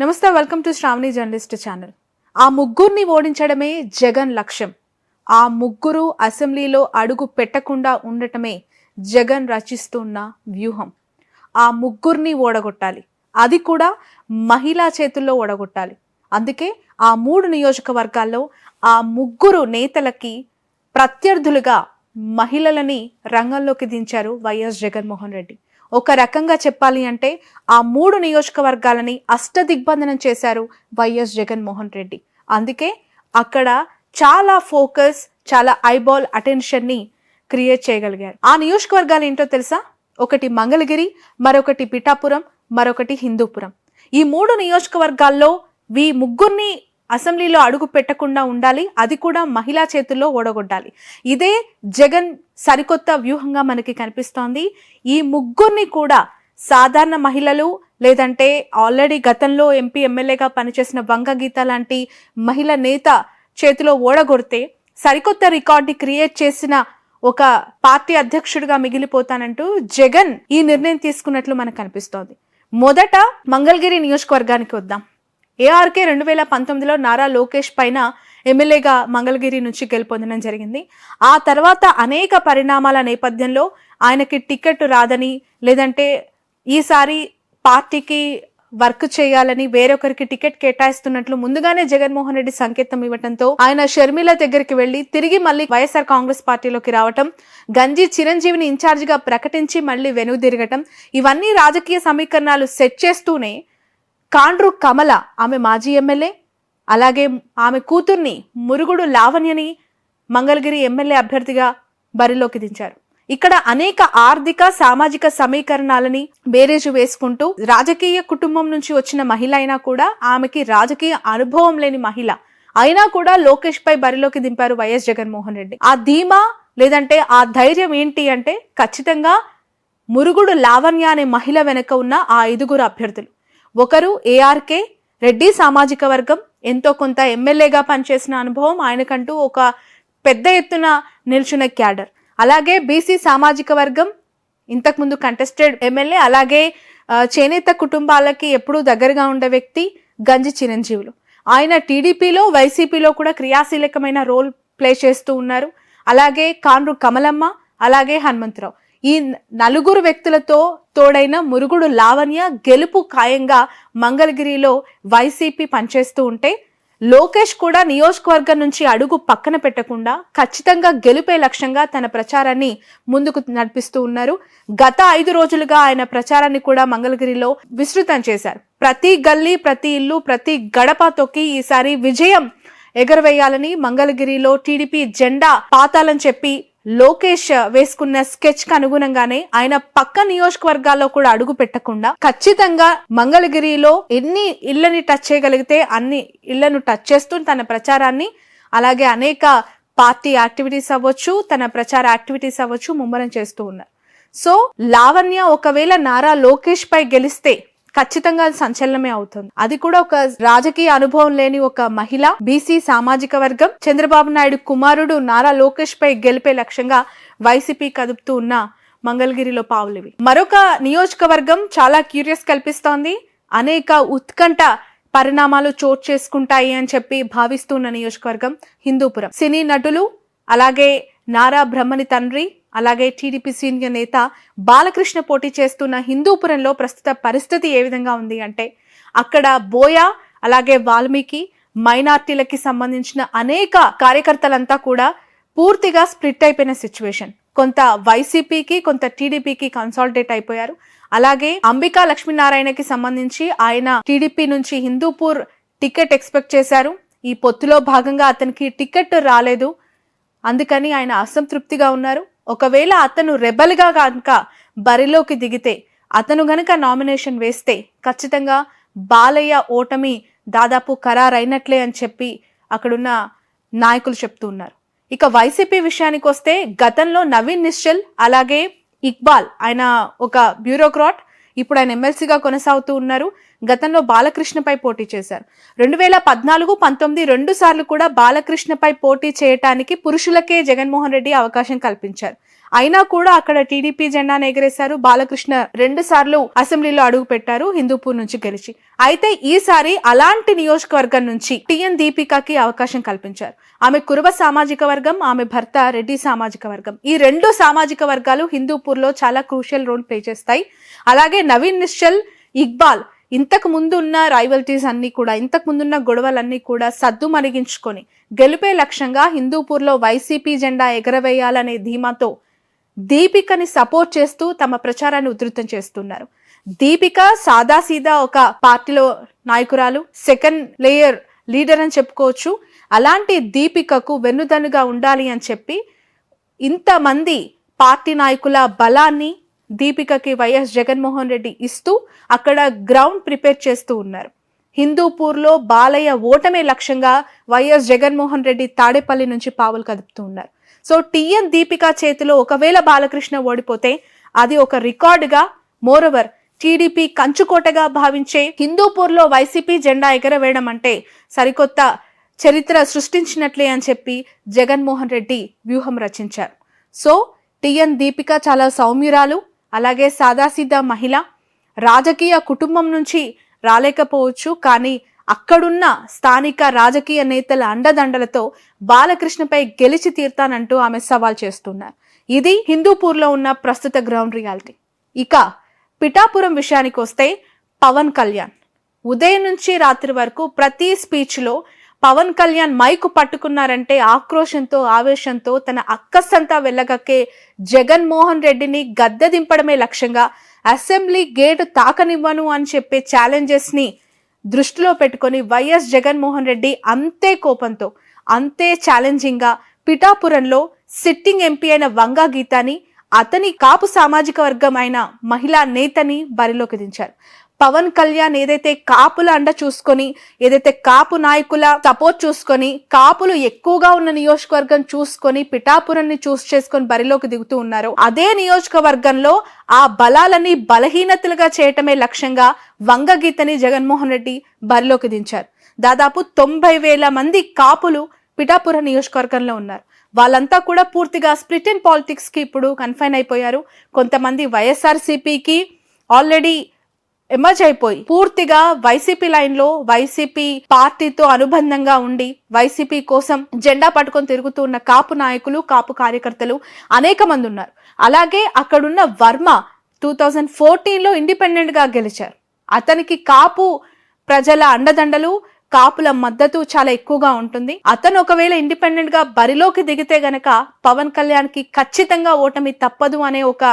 నమస్తే welcome to Shravani journalist channel. ఆ ముగ్గురిని ఓడించడమే జగన్ లక్ష్యం. ఆ ముగ్గురు అసెంబ్లీలో అడుగు పెట్టకుండా ఉండటమే జగన్ రచిస్తున్న వ్యూహం. ఆ ముగ్గురిని ఓడగొట్టాలి. అది కూడా మహిళా చేతుల్లో ఓడగొట్టాలి. అందుకే ఆ మూడు నియోజకవర్గాల్లో ఆ ముగ్గురు నేతలకి ప్రత్యర్థులుగా మహిళలని రంగంలోకి దించారు వైఎస్ జగన్మోహన్ రెడ్డి. ఒక రకంగా చెప్పాలి అంటే ఆ మూడు నియోజకవర్గాలని అష్టదిగ్బంధనం చేశారు వైఎస్ జగన్మోహన్ రెడ్డి. అందుకే అక్కడ చాలా ఫోకస్ చాలా ఐబాల్ అటెన్షన్ని క్రియేట్ చేయగలిగారు. ఆ నియోజకవర్గాలు ఏంటో తెలుసా? ఒకటి మంగళగిరి మరొకటి పిఠాపురం మరొకటి హిందూపురం. ఈ మూడు నియోజకవర్గాల్లో వీ ముగ్గురిని అసెంబ్లీలో అడుగు పెట్టకుండా ఉండాలి అది కూడా మహిళా చేతుల్లో ఓడగొట్టాలి. ఇదే జగన్ సరికొత్త వ్యూహంగా మనకి కనిపిస్తోంది. ఈ ముగ్గురిని కూడా సాధారణ మహిళలు లేదంటే ఆల్రెడీ గతంలో ఎంపీ ఎమ్మెల్యేగా పనిచేసిన వంగ గీత లాంటి మహిళ నేత చేతిలో ఓడగొడితే సరికొత్త రికార్డ్ని క్రియేట్ చేసిన ఒక పార్టీ అధ్యక్షుడిగా మిగిలిపోతానంటూ జగన్ ఈ నిర్ణయం తీసుకున్నట్లు మనకు కనిపిస్తోంది. మొదట మంగళగిరి నియోజకవర్గానికి వద్దాం. ఏఆర్కే రెండు వేల పంతొమ్మిదిలో నారా లోకేష్ పైన ఎమ్మెల్యేగా మంగళగిరి నుంచి గెలుపొందడం జరిగింది. ఆ తర్వాత అనేక పరిణామాల నేపథ్యంలో ఆయనకి టికెట్ రాదని లేదంటే ఈసారి పార్టీకి వర్క్ చేయాలని వేరొకరికి టికెట్ కేటాయిస్తున్నట్లు ముందుగానే జగన్మోహన్ రెడ్డి సంకేతం ఇవ్వడంతో ఆయన షర్మిల దగ్గరికి వెళ్ళి తిరిగి మళ్ళీ వైఎస్ఆర్ కాంగ్రెస్ పార్టీలోకి రావటం గంజి చిరంజీవిని ఇన్ఛార్జిగా ప్రకటించి మళ్ళీ వెనుదిరగటం ఇవన్నీ రాజకీయ సమీకరణాలు సెట్ చేస్తూనే కాండ్రు కమల ఆమె మాజీ ఎమ్మెల్యే అలాగే ఆమె కూతుర్ని మురుగుడు లావణ్యని మంగళగిరి ఎమ్మెల్యే అభ్యర్థిగా బరిలోకి దించారు. ఇక్కడ అనేక ఆర్థిక సామాజిక సమీకరణాలని బేరేజు వేసుకుంటూ రాజకీయ కుటుంబం నుంచి వచ్చిన మహిళ అయినా కూడా ఆమెకి రాజకీయ అనుభవం లేని మహిళ అయినా కూడా లోకేష్ పై బరిలోకి దింపారు వైఎస్ జగన్మోహన్ రెడ్డి. ఆ ధీమా లేదంటే ఆ ధైర్యం ఏంటి అంటే ఖచ్చితంగా మురుగుడు లావణ్య అనే మహిళ వెనక ఉన్న ఆ ఐదుగురు అభ్యర్థులు. ఒకరు ఏఆర్కే రెడ్డి సామాజిక వర్గం ఎంతో కొంత ఎమ్మెల్యేగా పనిచేసిన అనుభవం ఆయనకంటూ ఒక పెద్ద ఎత్తున నిల్చున్న క్యాడర్. అలాగే బీసీ సామాజిక వర్గం ఇంతకుముందు కంటెస్టెడ్ ఎమ్మెల్యే అలాగే చేనేత కుటుంబాలకి ఎప్పుడూ దగ్గరగా ఉండే వ్యక్తి గంజి చిరంజీవులు. ఆయన టీడీపీలో వైసీపీలో కూడా క్రియాశీలకమైన రోల్ ప్లే చేస్తూ ఉన్నారు. అలాగే కాన్రు కమలమ్మ అలాగే హనుమంతరావు. ఈ నలుగురు వ్యక్తులతో తోడైన మురుగుడు లావణ్య గెలుపు ఖాయంగా మంగళగిరిలో వైసీపీ పనిచేస్తూ ఉంటే లోకేష్ కూడా నియోజకవర్గం నుంచి అడుగు పక్కన పెట్టకుండా ఖచ్చితంగా గెలుపే లక్ష్యంగా తన ప్రచారాన్ని ముందుకు నడిపిస్తూ ఉన్నారు. గత ఐదు రోజులుగా ఆయన ప్రచారాన్ని కూడా మంగళగిరిలో విస్తృతం చేశారు. ప్రతి గల్లీ ప్రతి ఇల్లు ప్రతి గడప తొక్కి ఈసారి విజయం ఎగరవేయాలని మంగళగిరిలో టీడీపీ జెండా పాతాలని చెప్పి లోకేష్ వేసుకున్న స్కెచ్కు అనుగుణంగానే ఆయన పక్క నియోజకవర్గాల్లో కూడా అడుగు పెట్టకుండా ఖచ్చితంగా మంగళగిరిలో ఎన్ని ఇళ్ళని టచ్ చేయగలిగితే అన్ని ఇళ్ళను టచ్ చేస్తూ తన ప్రచారాన్ని అలాగే అనేక పార్టీ యాక్టివిటీస్ అవ్వచ్చు తన ప్రచార యాక్టివిటీస్ అవ్వచ్చు ముమ్మరం చేస్తూ ఉన్నారు. సో లావణ్య ఒకవేళ నారా లోకేష్ పై గెలిస్తే ఖచ్చితంగా అది సంచలనమే అవుతుంది. అది కూడా ఒక రాజకీయ అనుభవం లేని ఒక మహిళ బీసీ సామాజిక వర్గం. చంద్రబాబు నాయుడు కుమారుడు నారా లోకేష్ పై గెలిపే లక్ష్యంగా వైసీపీ కదుపుతూ ఉన్న మంగళగిరిలో పావులివి. మరొక నియోజకవర్గం చాలా క్యూరియస్ కల్పిస్తోంది. అనేక ఉత్కంఠ పరిణామాలు చోటు చేసుకుంటాయి అని చెప్పి భావిస్తున్న నియోజకవర్గం హిందూపురం. సినీ నటులు అలాగే నారా బ్రహ్మని తండ్రి అలాగే టీడీపీ సీనియర్ నేత బాలకృష్ణ పోటీ చేస్తున్న హిందూపురంలో ప్రస్తుత పరిస్థితి ఏ విధంగా ఉంది అంటే అక్కడ బోయ అలాగే వాల్మీకి మైనార్టీలకి సంబంధించిన అనేక కార్యకర్తలంతా కూడా పూర్తిగా స్ప్లిట్ అయిపోయిన సిచ్యువేషన్. కొంత వైసీపీకి కొంత టీడీపీకి కన్సాలిడేట్ అయిపోయారు. అలాగే అంబికా లక్ష్మీనారాయణకి సంబంధించి ఆయన టీడీపీ నుంచి హిందూపూర్ టికెట్ ఎక్స్పెక్ట్ చేశారు. ఈ పొత్తులో భాగంగా అతనికి టికెట్ రాలేదు. అందుకని ఆయన అసంతృప్తిగా ఉన్నారు. ఒకవేళ అతను రెబల్గా కనుక బరిలోకి దిగితే అతను గనక నామినేషన్ వేస్తే ఖచ్చితంగా బాలయ్య ఓటమి దాదాపు ఖరారైనట్లే అని చెప్పి అక్కడున్న నాయకులు చెప్తూ ఉన్నారు. ఇక వైసీపీ విషయానికి వస్తే గతంలో నవీన్ నిశ్చల్ అలాగే ఇక్బాల్ ఆయన ఒక బ్యూరోక్రాట్ ఇప్పుడు ఆయన ఎమ్మెల్సీగా కొనసాగుతూ ఉన్నారు. గతంలో బాలకృష్ణపై పోటీ చేశారు. రెండు వేల పద్నాలుగు పంతొమ్మిది రెండు సార్లు కూడా బాలకృష్ణపై పోటీ చేయటానికి పురుషులకే జగన్మోహన్ రెడ్డి అవకాశం కల్పించారు. అయినా కూడా అక్కడ టీడీపీ జెండాను ఎగరేశారు. బాలకృష్ణ రెండు సార్లు అసెంబ్లీలో అడుగు పెట్టారు హిందూపూర్ నుంచి గెలిచి. అయితే ఈసారి అలాంటి నియోజకవర్గం నుంచి టిఎన్ దీపికకి అవకాశం కల్పించారు. ఆమె కురువ సామాజిక వర్గం ఆమె భర్త రెడ్డి సామాజిక వర్గం. ఈ రెండు సామాజిక వర్గాలు హిందూపూర్లో చాలా క్రూషియల్ రోల్ ప్లే చేస్తాయి. అలాగే నవీన్ నిశ్చల్ ఇక్బాల్ ఇంతకు ముందు ఉన్న రైవల్టీస్ అన్నీ కూడా ఇంతకు ముందున్న గొడవలన్నీ కూడా సద్దు మరిగించుకొని గెలిపే లక్ష్యంగా హిందూపూర్లో వైసీపీ జెండా ఎగరవేయాలనే ధీమాతో దీపికని సపోర్ట్ చేస్తూ తమ ప్రచారాన్ని ఉధృతం చేస్తున్నారు. దీపిక సాదాసీదా ఒక పార్టీలో నాయకురాలు సెకండ్ లేయర్ లీడర్ అని చెప్పుకోవచ్చు. అలాంటి దీపికకు వెన్నుదన్నుగా ఉండాలి అని చెప్పి ఇంతమంది పార్టీ నాయకుల బలాన్ని దీపికకి వైఎస్ జగన్మోహన్ రెడ్డి ఇస్తూ అక్కడ గ్రౌండ్ ప్రిపేర్ చేస్తూ ఉన్నారు. హిందూపూర్లో బాలయ్య ఓటమే లక్ష్యంగా వైఎస్ జగన్మోహన్ రెడ్డి తాడేపల్లి నుంచి పావులు కదుపుతూ ఉన్నారు. సో టిఎన్ దీపిక చేతిలో ఒకవేళ బాలకృష్ణ ఓడిపోతే అది ఒక రికార్డుగా మోరవర్ టీడీపీ కంచుకోటగా భావించే హిందూపూర్లో వైసీపీ జెండా ఎగరవేయడం అంటే సరికొత్త చరిత్ర సృష్టించినట్లే అని చెప్పి జగన్మోహన్ రెడ్డి వ్యూహం రచించారు. సో టిఎన్ దీపిక చాలా సౌమ్యురాలు అలాగే సాదాసీదా మహిళ రాజకీయ కుటుంబం నుంచి రాలేకపోవచ్చు కానీ అక్కడున్న స్థానిక రాజకీయ నేతల అండదండలతో బాలకృష్ణపై గెలిచి తీర్తానంటూ ఆమె సవాల్ చేస్తున్నారు. ఇది హిందూపూర్లో ఉన్న ప్రస్తుత గ్రౌండ్ రియాలిటీ. ఇక పిఠాపురం విషయానికి వస్తే పవన్ కళ్యాణ్. ఉదయం నుంచి రాత్రి వరకు ప్రతి స్పీచ్లో పవన్ కళ్యాణ్ మైకు పట్టుకున్నారంటే ఆక్రోషంతో ఆవేశంతో తన అక్కసంతా వెళ్ళగక్కే జగన్మోహన్ రెడ్డిని గద్దె దింపడమే లక్ష్యంగా అసెంబ్లీ గేటు తాకనివ్వను అని చెప్పే ఛాలెంజెస్ని దృష్టిలో పెట్టుకొని వైఎస్ జగన్మోహన్ రెడ్డి అంతే కోపంతో అంతే ఛాలెంజింగ్గా పిఠాపురంలో సిట్టింగ్ ఎంపీ అయిన వంగా గీతాని అతని కాపు సామాజిక వర్గం అయిన మహిళా నేతని బరిలోకి దించారు. పవన్ కళ్యాణ్ ఏదైతే కాపుల అండ చూసుకొని ఏదైతే కాపు నాయకుల సపోర్ట్ చూసుకొని కాపులు ఎక్కువగా ఉన్న నియోజకవర్గం చూసుకొని పిఠాపురాన్ని చూస్ చేసుకొని బరిలోకి దిగుతూ ఉన్నారు. అదే నియోజకవర్గంలో ఆ బలాలని బలహీనతలుగా చేయటమే లక్ష్యంగా వంగగీతని జగన్మోహన్ రెడ్డి బరిలోకి దించారు. దాదాపు తొంభై వేల మంది కాపులు పిఠాపురం నియోజకవర్గంలో ఉన్నారు. వాళ్ళంతా కూడా పూర్తిగా స్ప్లిట్ ఇన్ పాలిటిక్స్కి ఇప్పుడు కన్ఫైన్ అయిపోయారు. కొంతమంది వైఎస్ఆర్సీపీకి ఆల్రెడీ ఎమర్జ్ అయిపోయి పూర్తిగా వైసీపీ లైన్లో వైసీపీ పార్టీతో అనుబంధంగా ఉండి వైసీపీ కోసం జెండా పట్టుకొని తిరుగుతూ ఉన్న కాపు నాయకులు కాపు కార్యకర్తలు అనేక మంది ఉన్నారు. అలాగే అక్కడున్న వర్మ టూ థౌజండ్ ఫోర్టీన్లో ఇండిపెండెంట్గా గెలిచారు. అతనికి కాపు ప్రజల అండదండలు కాపుల మద్దతు చాలా ఎక్కువగా ఉంటుంది. అతను ఒకవేళ ఇండిపెండెంట్గా బరిలోకి దిగితే గనక పవన్ కళ్యాణ్కి ఖచ్చితంగా ఓటమి తప్పదు అనే ఒక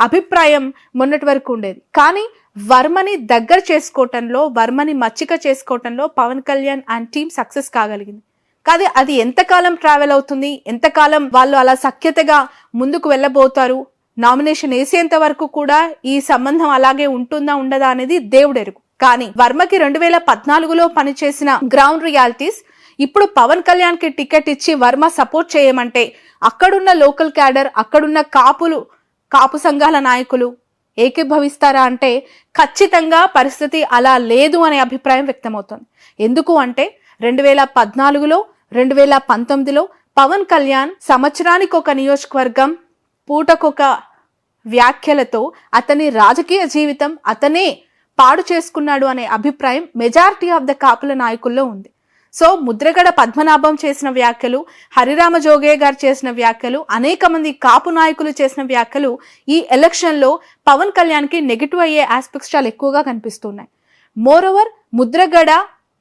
అభిప్రాయం మొన్నటి వరకు ఉండేది. కానీ వర్మని దగ్గర చేసుకోవటంలో వర్మని మచ్చిక చేసుకోవటంలో Pawan Kalyan and team success కాగలిగింది. కాదు అది ఎంతకాలం ట్రావెల్ అవుతుంది? ఎంతకాలం వాళ్ళు అలా సఖ్యతగా ముందుకు వెళ్ళబోతారు? నామినేషన్ వేసేంత వరకు కూడా ఈ సంబంధం అలాగే ఉంటుందా ఉండదా అనేది దేవుడు ఎరుగు కానీ వర్మకి రెండు వేల పద్నాలుగులో పనిచేసిన గ్రౌండ్ రియాలిటీస్ ఇప్పుడు పవన్ కళ్యాణ్కి టికెట్ ఇచ్చి వర్మ సపోర్ట్ చేయమంటే అక్కడున్న లోకల్ క్యాడర్ అక్కడున్న కాపులు కాపు సంఘాల నాయకులు ఏకీభవిస్తారా అంటే ఖచ్చితంగా పరిస్థితి అలా లేదు అనే అభిప్రాయం వ్యక్తమవుతోంది. ఎందుకు అంటే రెండు వేల పద్నాలుగులో రెండు వేల పంతొమ్మిదిలో పవన్ కళ్యాణ్ సంవత్సరానికి ఒక నియోజకవర్గం పూటకొక వ్యాఖ్యలతో అతని రాజకీయ జీవితం అతనే పాడు చేసుకున్నాడు అనే అభిప్రాయం మెజారిటీ ఆఫ్ ద కాపుల నాయకుల్లో ఉంది. సో ముద్రగడ పద్మనాభం చేసిన వ్యాఖ్యలు హరిరామ జోగే గారు చేసిన వ్యాఖ్యలు అనేక మంది కాపు నాయకులు చేసిన వ్యాఖ్యలు ఈ ఎలక్షన్లో పవన్ కళ్యాణ్కి నెగిటివ్ అయ్యే ఆస్పెక్ట్స్ చాలా ఎక్కువగా కనిపిస్తున్నాయి. మోరోవర్ ముద్రగడ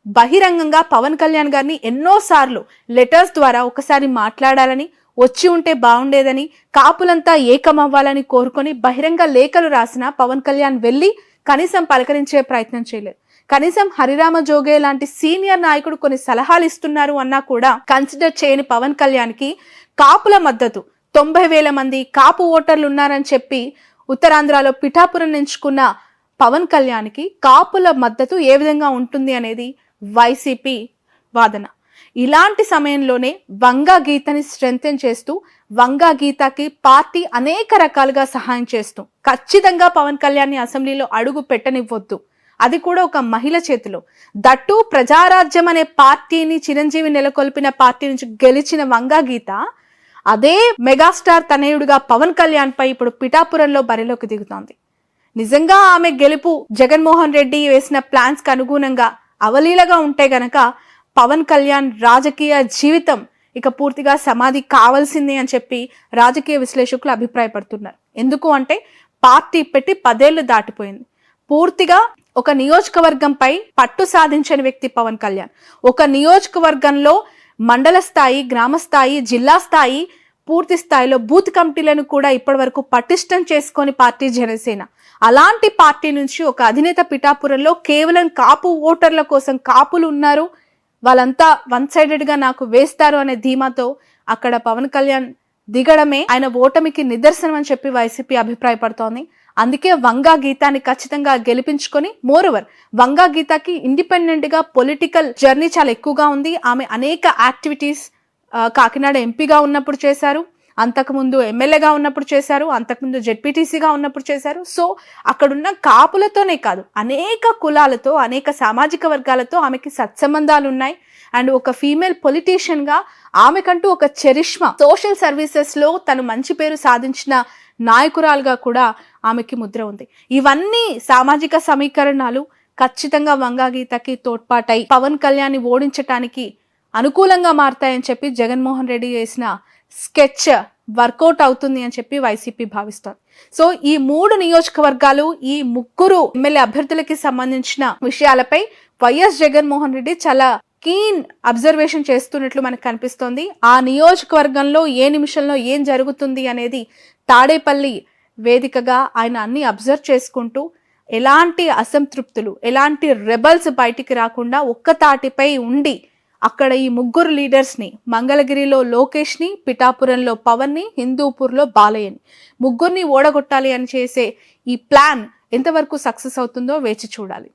బహిరంగంగా పవన్ కళ్యాణ్ గారిని ఎన్నోసార్లు లెటర్స్ ద్వారా ఒకసారి మాట్లాడాలని వచ్చి ఉంటే బాగుండేదని కాపులంతా ఏకమవ్వాలని కోరుకొని బహిరంగ లేఖలు రాసిన పవన్ కళ్యాణ్ వెళ్ళి కనీసం పలకరించే ప్రయత్నం చేయలేదు. కనీసం హరిరామ జోగే లాంటి సీనియర్ నాయకుడు కొన్ని సలహాలు ఇస్తున్నారు అన్నా కూడా కన్సిడర్ చేయని పవన్ కళ్యాణ్కి కాపుల మద్దతు. తొంభై వేల మంది కాపు ఓటర్లు ఉన్నారని చెప్పి ఉత్తరాంధ్రలో పిఠాపురం ఎంచుకున్న పవన్ కళ్యాణ్కి కాపుల మద్దతు ఏ విధంగా ఉంటుంది అనేది వైసీపీ వాదన. ఇలాంటి సమయంలోనే వంగా గీతని స్ట్రెంగ్తెన్ చేస్తూ వంగా గీతకి పార్టీ అనేక రకాలుగా సహాయం చేస్తూ ఖచ్చితంగా పవన్ కళ్యాణ్ని అసెంబ్లీలో అడుగు పెట్టనివ్వద్దు. అది కూడా ఒక మహిళ చేతిలో. దట్టు ప్రజారాజ్యం అనే పార్టీని చిరంజీవి నెలకొల్పిన పార్టీ నుంచి గెలిచిన వంగా గీత అదే మెగాస్టార్ తనయుడిగా పవన్ కళ్యాణ్ పై ఇప్పుడు పిఠాపురంలో బరిలోకి దిగుతోంది. నిజంగా ఆమె గెలుపు జగన్మోహన్ రెడ్డి వేసిన ప్లాన్స్కి అనుగుణంగా అవలీలగా ఉంటే గనక పవన్ కళ్యాణ్ రాజకీయ జీవితం ఇక పూర్తిగా సమాధి కావాల్సింది అని చెప్పి రాజకీయ విశ్లేషకులు అభిప్రాయపడుతున్నారు. ఎందుకు అంటే పార్టీ పెట్టి పదేళ్ళు దాటిపోయింది. పూర్తిగా ఒక నియోజకవర్గంపై పట్టు సాధించని వ్యక్తి పవన్ కళ్యాణ్. ఒక నియోజకవర్గంలో మండల స్థాయి గ్రామ స్థాయి జిల్లా స్థాయి పూర్తి స్థాయిలో బూత్ కమిటీలను కూడా ఇప్పటివరకు పటిష్టం చేసుకొని పార్టీ జనసేన. అలాంటి పార్టీ నుంచి ఒక అధినేత పిఠాపురంలో కేవలం కాపు ఓటర్ల కోసం కాపులు ఉన్నారు. వాళ్ళంతా వన్ సైడెడ్గా నాకు వేస్తారు అనే ధీమాతో అక్కడ పవన్ కళ్యాణ్ దిగడమే ఆయన ఓటమికి నిదర్శనం అని చెప్పి వైసీపీ అభిప్రాయపడుతోంది. అందుకే వంగా గీతాన్ని ఖచ్చితంగా గెలిపించుకొని మోరోవర్ వంగా గీతాకి ఇండిపెండెంట్గా పొలిటికల్ జర్నీ చాలా ఎక్కువగా ఉంది. ఆమె అనేక యాక్టివిటీస్ కాకినాడ ఎంపీగా ఉన్నప్పుడు చేశారు. అంతకుముందు ఎమ్మెల్యేగా ఉన్నప్పుడు చేశారు. అంతకుముందు జెడ్పీటీసీగా ఉన్నప్పుడు చేశారు. సో అక్కడున్న కాపులతోనే కాదు అనేక కులాలతో అనేక సామాజిక వర్గాలతో ఆమెకి సత్సంబంధాలు ఉన్నాయి. అండ్ ఒక ఫీమేల్ పొలిటీషియన్గా ఆమెకంటూ ఒక చరిష్మా సోషల్ సర్వీసెస్లో తను మంచి పేరు సాధించిన నాయకురాలుగా కూడా ఆమెకి ముద్ర ఉంది. ఇవన్నీ సామాజిక సమీకరణాలు ఖచ్చితంగా వంగా గీతకి తోడ్పాటై పవన్ కళ్యాణ్ని ఓడించటానికి అనుకూలంగా మారతాయని చెప్పి జగన్మోహన్ రెడ్డి చేసిన స్కెచ్ వర్కౌట్ అవుతుంది అని చెప్పి వైసీపీ భావిస్తోంది. సో ఈ మూడు నియోజకవర్గాలు ఈ ముగ్గురు ఎమ్మెల్యే అభ్యర్థులకి సంబంధించిన విషయాలపై వైఎస్ జగన్మోహన్ రెడ్డి చాలా కీన్ అబ్జర్వేషన్ చేస్తున్నట్లు మనకు కనిపిస్తోంది. ఆ నియోజకవర్గంలో ఏ నిమిషంలో ఏం జరుగుతుంది అనేది తాడేపల్లి వేదికగా ఆయన అన్ని అబ్జర్వ్ చేసుకుంటూ ఎలాంటి అసంతృప్తులు ఎలాంటి రెబల్స్ బయటికి రాకుండా ఒక్క తాటిపై ఉండి అక్కడ ఈ ముగ్గురు లీడర్స్ని మంగళగిరిలో లోకేష్ని పిఠాపురంలో పవన్ని హిందూపూర్లో బాలయ్యని ముగ్గురిని ఓడగొట్టాలి అని చేసే ఈ ప్లాన్ ఎంతవరకు సక్సెస్ అవుతుందో వేచి చూడాలి.